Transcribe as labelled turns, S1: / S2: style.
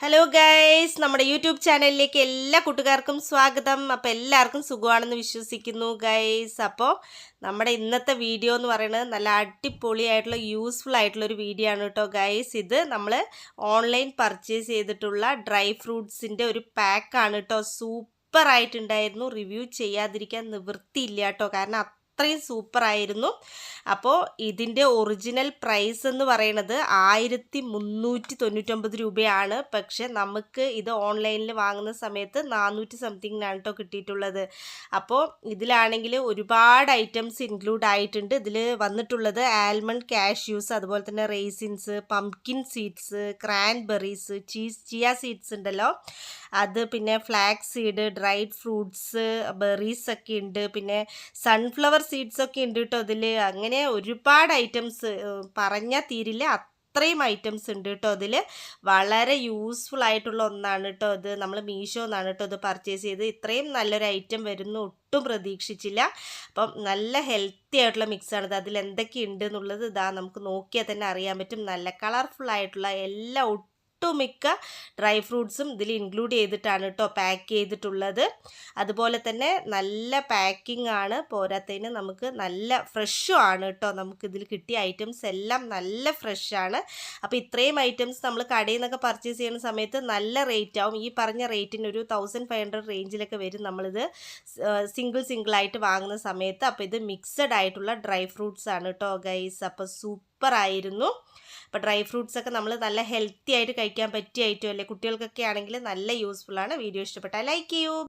S1: Hello guys നമ്മുടെ YouTube ചാനലിലേക്ക് എല്ലാ കൂട്ടുകാർക്കും സ്വാഗതം. അപ്പോൾ എല്ലാവർക്കും സുഖമാണെന്ന് വിശ്വസിക്കുന്നു ഗൈസ് അപ്പോൾ നമ്മുടെ ഇന്നത്തെ വീഡിയോ എന്ന് പറയുന്നത് നല്ല അടിപൊളിയായിട്ടുള്ള യൂസ്ഫുൾ ആയിട്ടുള്ള ഒരു വീഡിയോ ആണ് കേട്ടോ ഗൈസ് ഇത് നമ്മൾ ഓൺലൈൻ പർച്ചേസ് ചെയ്തിട്ടുള്ള ഡ്രൈ ഫ്രൂട്ട്സിന്റെ ഒരു പാക്കാണ് കേട്ടോ. സൂപ്പർ ആയിട്ടുണ്ടായിരുന്നു. റിവ്യൂ ചെയ്യാതിരിക്കാൻ നിവൃത്തിയില്ല കേട്ടോ. കാരണം അത്രയും സൂപ്പറായിരുന്നു അപ്പോൾ ഇതിന്റെ ഒറിജിനൽ പ്രൈസ് എന്ന് പറയുന്നത് ആയിരത്തി മുന്നൂറ്റി തൊണ്ണൂറ്റൊമ്പത് രൂപയാണ്. പക്ഷെ നമുക്ക് ഇത് ഓൺലൈനിൽ വാങ്ങുന്ന സമയത്ത് നാനൂറ്റി സംതിങ്ങിനാണ് കേട്ടോ കിട്ടിയിട്ടുള്ളത്. അപ്പോൾ ഇതിലാണെങ്കിൽ ഒരുപാട് ഐറ്റംസ് ഇൻക്ലൂഡ് ആയിട്ടുണ്ട്. ഇതിൽ വന്നിട്ടുള്ളത് ആൽമണ്ട് കാഷ്യൂസ് അതുപോലെ തന്നെ raisins pumpkin seeds cranberries cheese chia seeds ഉണ്ടല്ലോ. അത് പിന്നെ flax seed dried fruits berries ഒക്കെ ഉണ്ട്. പിന്നെ സൺഫ്ലവർ സീഡ്സ് ഒക്കെ ഉണ്ട് കേട്ടോ അതിൽ അങ്ങനെ ഒരുപാട് ഐറ്റംസ് പറഞ്ഞാൽ തീരില്ല. അത്രയും ഐറ്റംസ് ഉണ്ട് കേട്ടോ അതിൽ വളരെ യൂസ്ഫുൾ ആയിട്ടുള്ള ഒന്നാണ് കേട്ടോ അത് നമ്മൾ മീഷോ എന്നാണ് കേട്ടോ ഇത് പർച്ചേസ് ചെയ്ത്. ഇത്രയും നല്ലൊരു ഐറ്റം വരുന്നു ഒട്ടും പ്രതീക്ഷിച്ചില്ല. അപ്പം നല്ല ഹെൽത്തി ആയിട്ടുള്ള മിക്സാണിത് അതിൽ എന്തൊക്കെ ഉണ്ട് എന്നുള്ളത് ഇതാ നമുക്ക് നോക്കിയാൽ തന്നെ അറിയാൻ പറ്റും. നല്ല കളർഫുൾ ആയിട്ടുള്ള എല്ലാ ഒട്ടുമിക്ക ഡ്രൈ ഫ്രൂട്ട്സും ഇതിൽ ഇൻക്ലൂഡ് ചെയ്തിട്ടാണ് കേട്ടോ പാക്ക് ചെയ്തിട്ടുള്ളത്. അതുപോലെ തന്നെ നല്ല പാക്കിംഗ് ആണ്. പോരാത്തതിന് നമുക്ക് നല്ല ഫ്രഷും ആണ് കേട്ടോ നമുക്ക് ഇതിൽ കിട്ടിയ ഐറ്റംസ് എല്ലാം നല്ല ഫ്രഷാണ് അപ്പോൾ ഇത്രയും ഐറ്റംസ് നമ്മൾ കടയിൽ നിന്നൊക്കെ പർച്ചേസ് ചെയ്യുന്ന സമയത്ത് നല്ല റേറ്റ് ആവും. ഈ പറഞ്ഞ റേറ്റിന് ഒരു തൗസൻഡ് ഫൈവ് ഹൺഡ്രഡ് റേഞ്ചിലൊക്കെ വരും നമ്മളിത് സിംഗിൾ സിംഗിളായിട്ട് വാങ്ങുന്ന സമയത്ത്. അപ്പോൾ ഇത് മിക്സഡ് ആയിട്ടുള്ള ഡ്രൈ ഫ്രൂട്ട്സ് ആണ് കേട്ടോ ഗൈസ് അപ്പോൾ സൂപ്പർ ആയിരുന്നു അപ്പോൾ ഡ്രൈ ഫ്രൂട്ട്സ് ഒക്കെ നമ്മൾ നല്ല ഹെൽത്തി ആയിട്ട് കഴിക്കാൻ പറ്റിയ ഐറ്റം അല്ലേ? കുട്ടികൾക്കൊക്കെ ആണെങ്കിൽ നല്ല യൂസ്ഫുൾ ആണ് വീഡിയോ ഇഷ്ടപ്പെട്ടാൽ ലൈക്ക് ചെയ്യൂ.